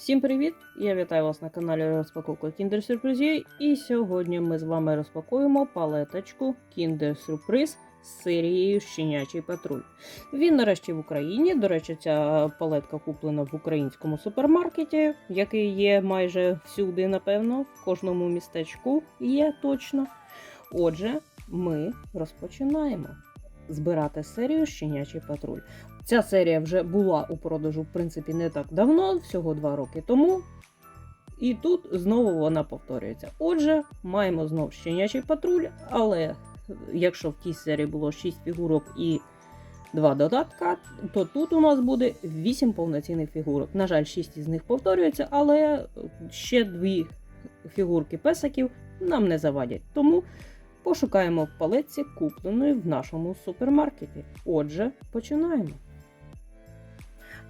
Всім привіт! Я вітаю вас на каналі Розпаковка Kinder Сюрпризів. І сьогодні ми з вами розпакуємо палеточку Kinder Сюрприз з серією Щенячий патруль. Він нарешті в Україні. До речі, ця палетка куплена в українському супермаркеті, який є майже всюди, напевно, в кожному містечку є точно. Отже, ми розпочинаємо збирати серію Щенячий патруль. Ця серія вже була у продажу, в принципі, не так давно, всього два роки тому. І тут знову вона повторюється. Отже, маємо знову щенячий патруль, але якщо в тій серії було 6 фігурок і 2 додатка, то тут у нас буде 8 повноцінних фігурок. На жаль, 6 із них повторюється, але ще дві фігурки песиків нам не завадять. Тому пошукаємо в палетці, купленої в нашому супермаркеті. Отже, починаємо.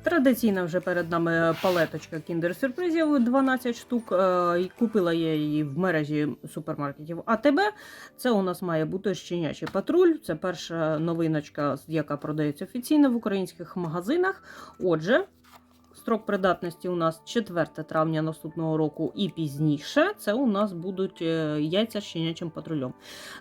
Традиційна вже перед нами палеточка Kinder сюрпризів 12 штук. Е, Купила я її в мережі супермаркетів АТБ. Це у нас має бути щенячий патруль. Це перша новиночка, яка продається офіційно в українських магазинах. Отже, строк придатності у нас 4 травня наступного року і пізніше. Це у нас будуть е, яйця з щенячим патрулем.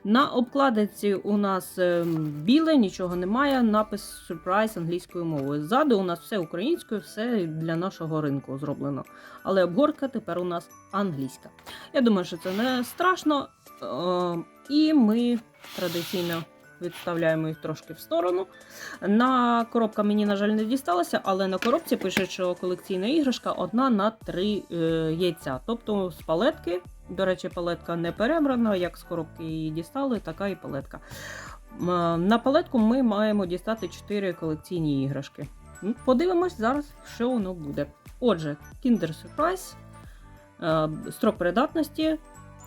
На обкладинці у нас е, біле, нічого немає. Напис Surprise англійською мовою. Ззаду у нас все українською, все для нашого ринку зроблено. Але обгорка тепер у нас англійська. Я думаю, що це не страшно. Е, І ми традиційно. Відставляємо їх трошки в сторону. На коробка мені, на жаль, не дісталася, але на коробці пише, що колекційна іграшка одна на три е, яйця. Тобто з палетки, до речі, палетка не перебрана, як з коробки її дістали, така і палетка. Е, На палетку ми маємо дістати 4 колекційні іграшки. Подивимось зараз, що воно буде. Отже, Kinder Surprise, е, строк придатності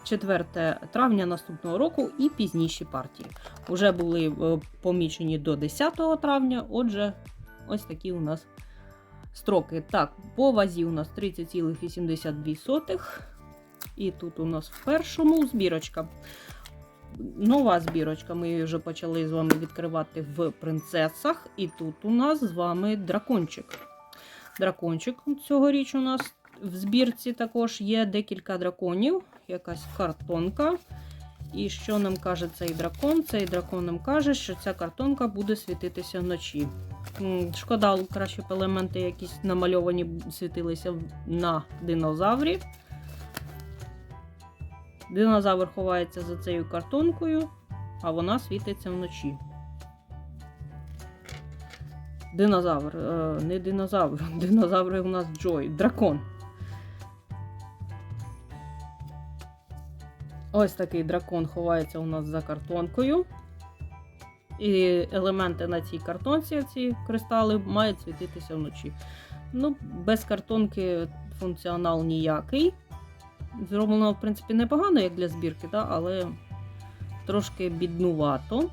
4 травня наступного року і пізніші партії. Уже були е, помічені до 10 травня, отже, ось такі у нас строки. Так, по вазі у нас 30,82. І тут у нас в першому збірочка. Нова збірочка. Ми її вже почали з вами відкривати в принцесах. І тут у нас з вами дракончик. Дракончик цьогоріч у нас в збірці також є декілька драконів, якась картонка. І що нам каже цей дракон? Цей дракон нам каже, що ця картонка буде світитися вночі. Шкода, краще б елементи якісь намальовані світилися на динозаврі. Динозавр ховається за цією картонкою, а вона світиться вночі. Динозавр, е, не динозавр. Динозаври у нас Джой, дракон. Ось такий дракон ховається у нас за картонкою. І елементи на цій картонці, ці кристали, мають світитися вночі. Ну, без картонки функціонал ніякий. Зроблено, в принципі, непогано, як для збірки, да? але трошки біднувато.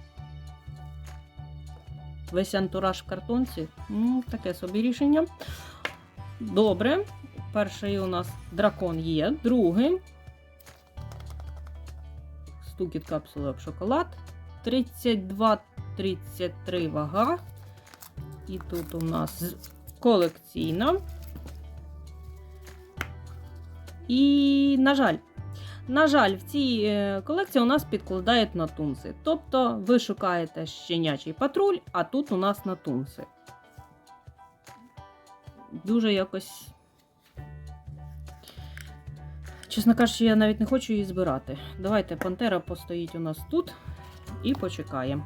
Весь антураж в картонці. Ну, таке собі рішення. Добре. Перший у нас дракон є. Другий. Стукіт капсула об шоколад. 32-33 вага. І тут у нас колекційна. І, на жаль, на жаль, в цій е, колекції у нас підкладають натунси. Тобто ви шукаєте щенячий патруль, а тут у нас натунси. Дуже якось. Чесно кажучи, я навіть не хочу її збирати. Давайте пантера постоїть у нас тут і почекаємо.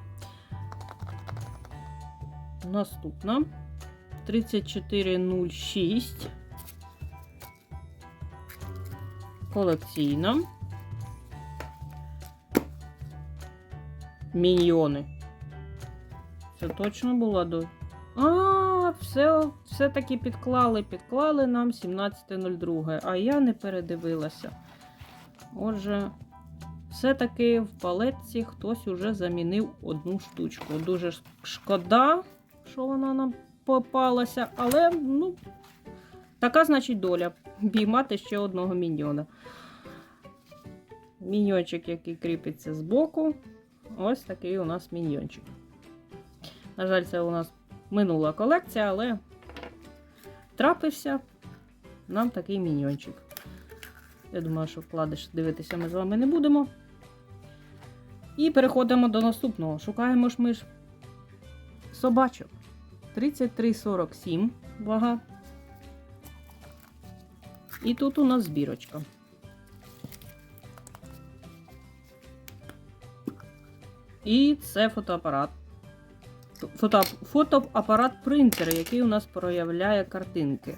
Наступна 3406. Колекційна. Міньйони. Це точно була до. А, все, все-таки підклали, підклали нам 17.02, а я не передивилася. Отже, все-таки в палетці хтось уже замінив одну штучку. Дуже шкода, що вона нам попалася, але, ну, така, значить, доля. Піймати ще одного міньйона. Міньйончик, який кріпиться збоку. Ось такий у нас міньйончик. На жаль, це у нас минула колекція, але трапився. нам такий міньйончик. Я думаю, що вкладиш дивитися ми з вами не будемо. І переходимо до наступного. Шукаємо ж ми ж собачок. 33,47 вага. І тут у нас збірочка. І це фотоапарат. Фото, фотоапарат принтер, який у нас проявляє картинки.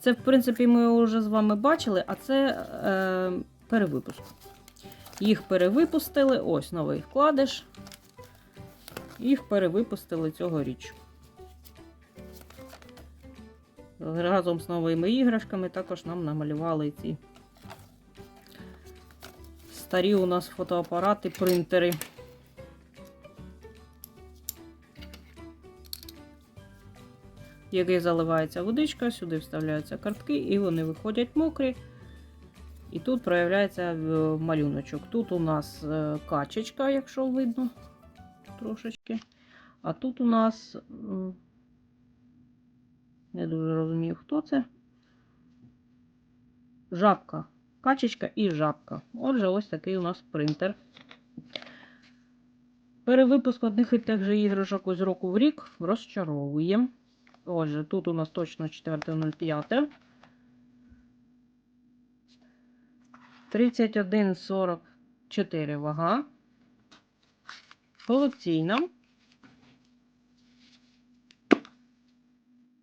Це, в принципі, ми вже з вами бачили, а це е, перевипуск. Їх перевипустили, ось новий вкладиш. Їх перевипустили цьогоріч. Разом з новими іграшками також нам намалювали ці старі у нас фотоапарати, принтери. Який заливається водичка, сюди вставляються картки, і вони виходять мокрі. І тут проявляється е, малюночок. Тут у нас е, качечка, якщо видно трошечки. А тут у нас не дуже розумію, хто це. Жабка. Качечка і жабка. Отже, ось такий у нас принтер. Перевипуск одних і тих же іграшок з року в рік розчаровує. Отже, тут у нас точно 4.05. 31,44 вага. Колекційна.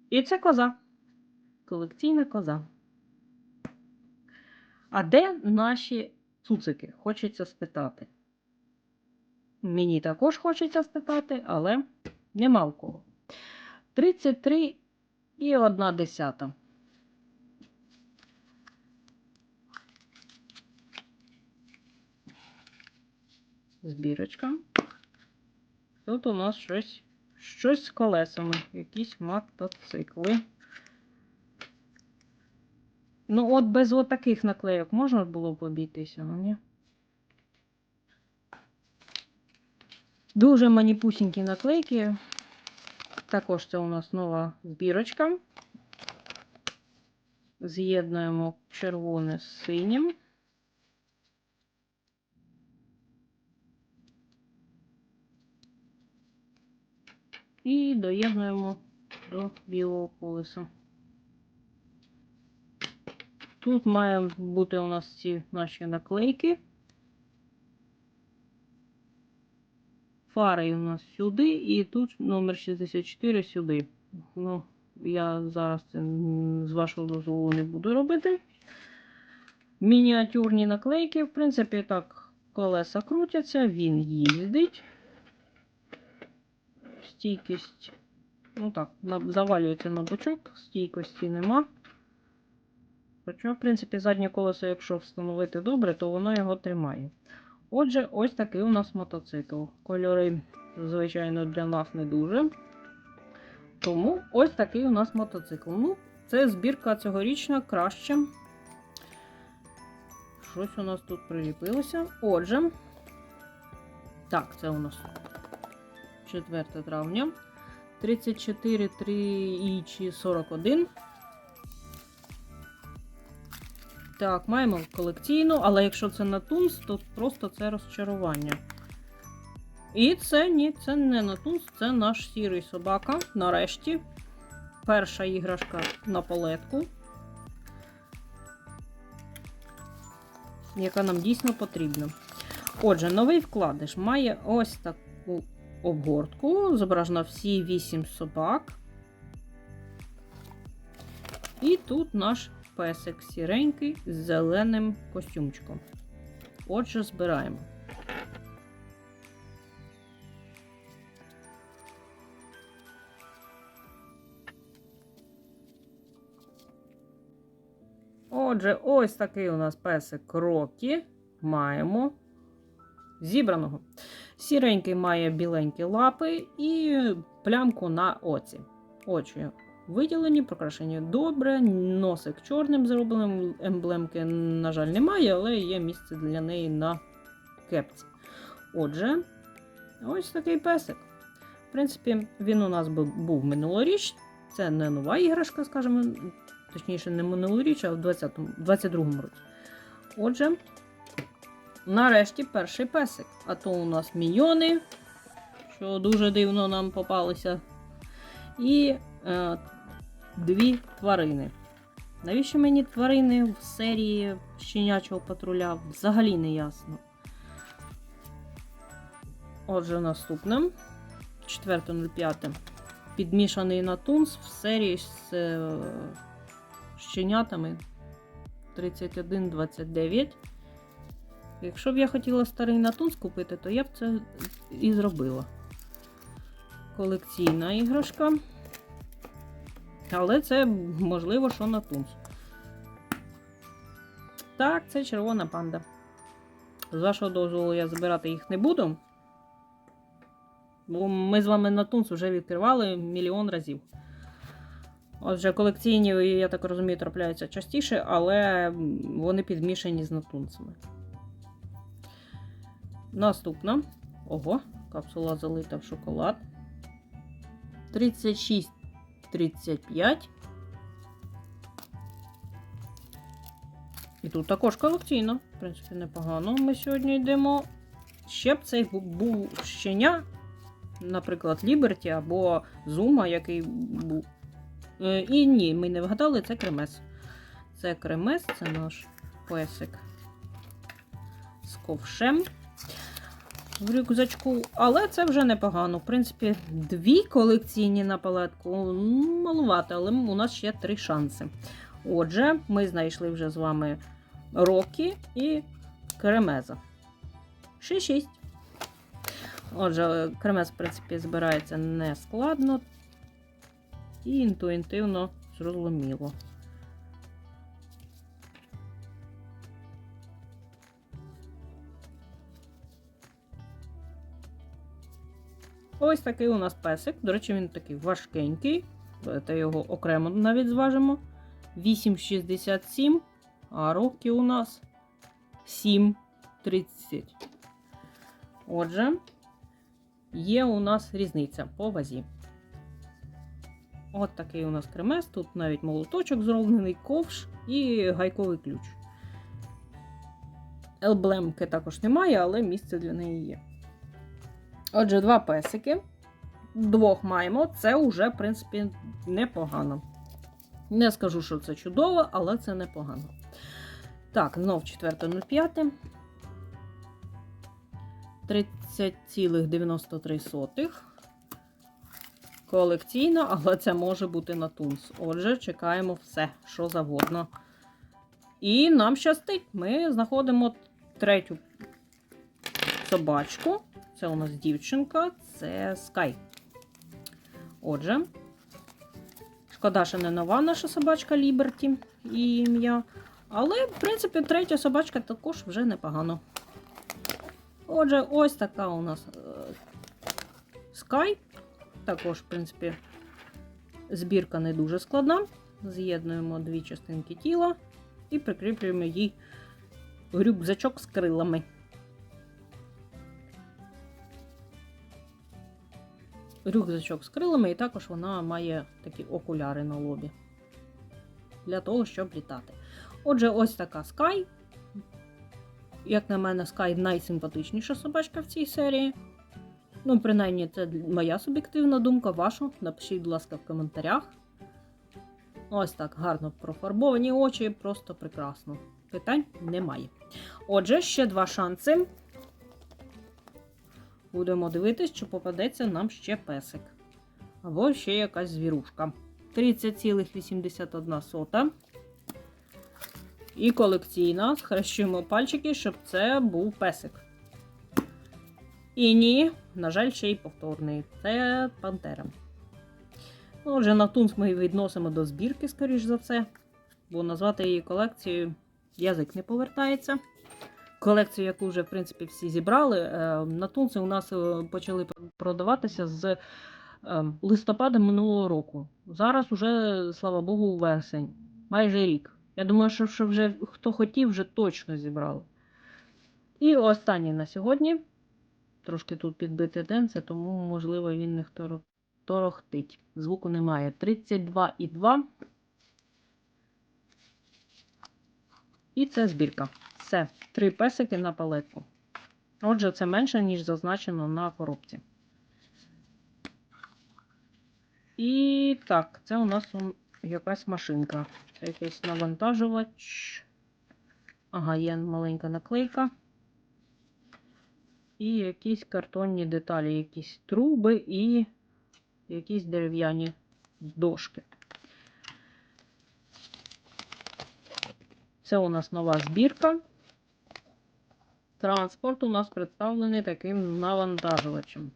І це коза. Колекційна коза. А де наші цуцики? Хочеться спитати. Мені також хочеться спитати, але нема в кого. 33 і 1 десята. Збірочка. Тут у нас щось, щось з колесами, якісь мотоцикли. Ну, от без отаких наклейок можна було б обійтися, ну ні. Дуже маніпусінькі наклейки. Також це у нас нова збірочка. З'єднуємо червоне з синім. І доєднуємо до білого колеса. Тут має бути у нас ці наші наклейки. Фари у нас сюди, і тут номер 64 сюди. Ну, я зараз це з вашого дозволу не буду робити. Мініатюрні наклейки, в принципі, так, колеса крутяться, він їздить. Стійкість, ну так, завалюється на бочок, стійкості нема. Хоча, в принципі, заднє колесо, якщо встановити добре, то воно його тримає. Отже, ось такий у нас мотоцикл. Кольори, звичайно, для нас не дуже. Тому ось такий у нас мотоцикл. Ну, це збірка цьогорічна краще. Щось у нас тут приліпилося. Отже, так, це у нас 4 травня. 34 3 і 41. Так, маємо колекційну, але якщо це на тунс, то просто це розчарування. І це ні, це не на тунс, це наш сірий собака. Нарешті. Перша іграшка на палетку. Яка нам дійсно потрібна. Отже, новий вкладиш має ось таку обгортку. Зображено всі 8 собак. І тут наш песик сіренький з зеленим костюмчиком. Отже, збираємо. Отже, ось такий у нас песик Рокі. Маємо зібраного. Сіренький має біленькі лапи і плямку на оці. Очі виділені, прокрашені добре, носик чорним зробленим, емблемки, на жаль, немає, але є місце для неї на кепці. Отже, ось такий песик. В принципі, він у нас був минулоріч. Це не нова іграшка, скажімо точніше, не минулоріч, а в 20-му 22-му році. Отже, нарешті перший песик. А то у нас міньйони, що дуже дивно нам попалися. І е, дві тварини. Навіщо мені тварини в серії щенячого патруля? Взагалі не ясно. Отже, наступне. 4.05. Підмішаний на тунс в серії з е, щенятами 31.29. Якщо б я хотіла старий натунс купити, то я б це і зробила. Колекційна іграшка. Але це можливо, що на тунс. Так, це червона панда. З вашого дозволу я забирати їх не буду. Бо ми з вами на тунс вже відкривали мільйон разів. Отже, колекційні, я так розумію, трапляються частіше, але вони підмішані з натунцями. Наступна. Ого, капсула залита в шоколад. 36,35. І тут також колекційно. В принципі, непогано. Ми сьогодні йдемо. Ще б цей був щеня, наприклад, Ліберті або Зума, який був. Е, І ні, ми не вгадали, це кремес. Це кремес, це наш песик з ковшем в рюкзачку, але це вже непогано. В принципі, дві колекційні на палетку м, малувато, але у нас ще три шанси. Отже, ми знайшли вже з вами Рокі і Кремеза. 6-6. Отже, кремез, в принципі, збирається не складно і інтуїтивно зрозуміло. Ось такий у нас песик. До речі, він такий важкенький. Та його окремо навіть зважимо. 8,67, а роки у нас 7,30. Отже, є у нас різниця по вазі. От такий у нас кремес. Тут навіть молоточок зроблений, ковш і гайковий ключ. Елблемки також немає, але місце для неї є. Отже, два песики. Двох маємо. Це вже, в принципі, непогано. Не скажу, що це чудово, але це непогано. Так, знов 4.05. 30,93. Колекційна, але це може бути на тунс. Отже, чекаємо все, що завгодно. І нам щастить. Ми знаходимо третю собачку. Це у нас дівчинка, це Скай. Отже, шкода, що не нова наша собачка Ліберті і ім'я. Але, в принципі, третя собачка також вже непогано. Отже, ось така у нас Скай. Також, в принципі, збірка не дуже складна. З'єднуємо дві частинки тіла і прикріплюємо їй рюкзачок з крилами. Рюкзачок з крилами, і також вона має такі окуляри на лобі для того, щоб літати. Отже, ось така Sky. Як на мене, Sky найсимпатичніша собачка в цій серії. Ну, принаймні, це моя суб'єктивна думка, вашу. Напишіть, будь ласка, в коментарях. Ось так гарно профарбовані очі, просто прекрасно. Питань немає. Отже, ще два шанси. Будемо дивитись, чи попадеться нам ще песик. Або ще якась звірушка. 30,81. І колекційна. Схрещуємо пальчики, щоб це був песик. І ні, на жаль, ще й повторний. Це пантера. Ну, Отже, на тунс ми відносимо до збірки, скоріш за все. Бо назвати її колекцією язик не повертається. Колекцію, яку вже, в принципі, всі зібрали. е, На тунси у нас е, почали продаватися з е, листопада минулого року. Зараз уже, слава Богу, вересень. Майже рік. Я думаю, що, вже хто хотів, вже точно зібрали. І останній на сьогодні. Трошки тут підбите денце, тому, можливо, він не торохтить. Звуку немає. 32,2. І це збірка. Все, три песики на палетку. Отже, це менше, ніж зазначено на коробці. І так, це у нас якась машинка. Це якийсь навантажувач. Ага, є маленька наклейка. І якісь картонні деталі, якісь труби і якісь дерев'яні дошки. Це у нас нова збірка. Транспорт у нас представлений таким навантажувачем.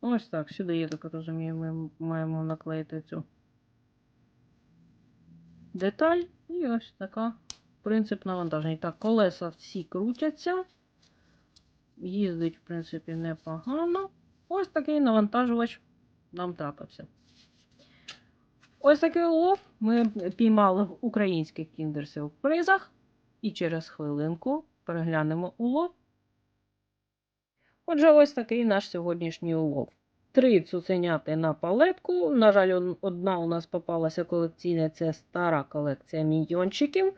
Ось так, сюди, я так розумію, ми маємо наклеїти цю деталь. І ось така принцип навантаження. Так, колеса всі крутяться. Їздить, в принципі, непогано. Ось такий навантажувач нам трапився. Ось такий улов ми піймали в українських кіндер-сюрпризах. І через хвилинку переглянемо улов. Отже, ось такий наш сьогоднішній улов. Три цуценяти на палетку. На жаль, одна у нас попалася колекційна, це стара колекція міньйончиків.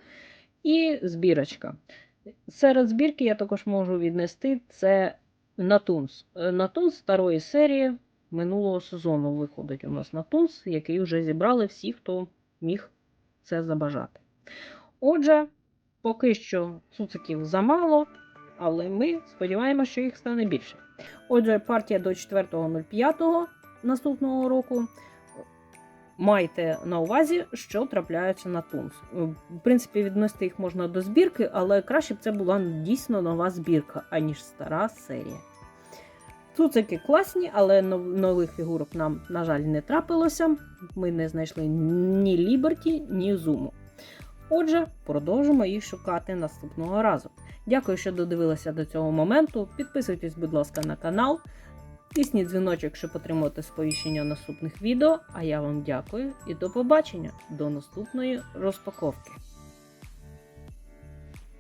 І збірочка. Серед збірки я також можу віднести це Натунс. Е, Натунс старої серії минулого сезону виходить у нас Натунс, який вже зібрали всі, хто міг це забажати. Отже, поки що цуциків замало, але ми сподіваємося, що їх стане більше. Отже, партія до 4.05 наступного року. Майте на увазі, що трапляється на тунс. В принципі, віднести їх можна до збірки, але краще б це була дійсно нова збірка, аніж стара серія. Цуцики класні, але нових фігурок нам, на жаль, не трапилося. Ми не знайшли ні Ліберті, ні Зуму. Отже, продовжимо їх шукати наступного разу. Дякую, що додивилися до цього моменту. Підписуйтесь, будь ласка, на канал. Тисніть дзвіночок, щоб отримати сповіщення наступних відео. А я вам дякую і до побачення до наступної розпаковки.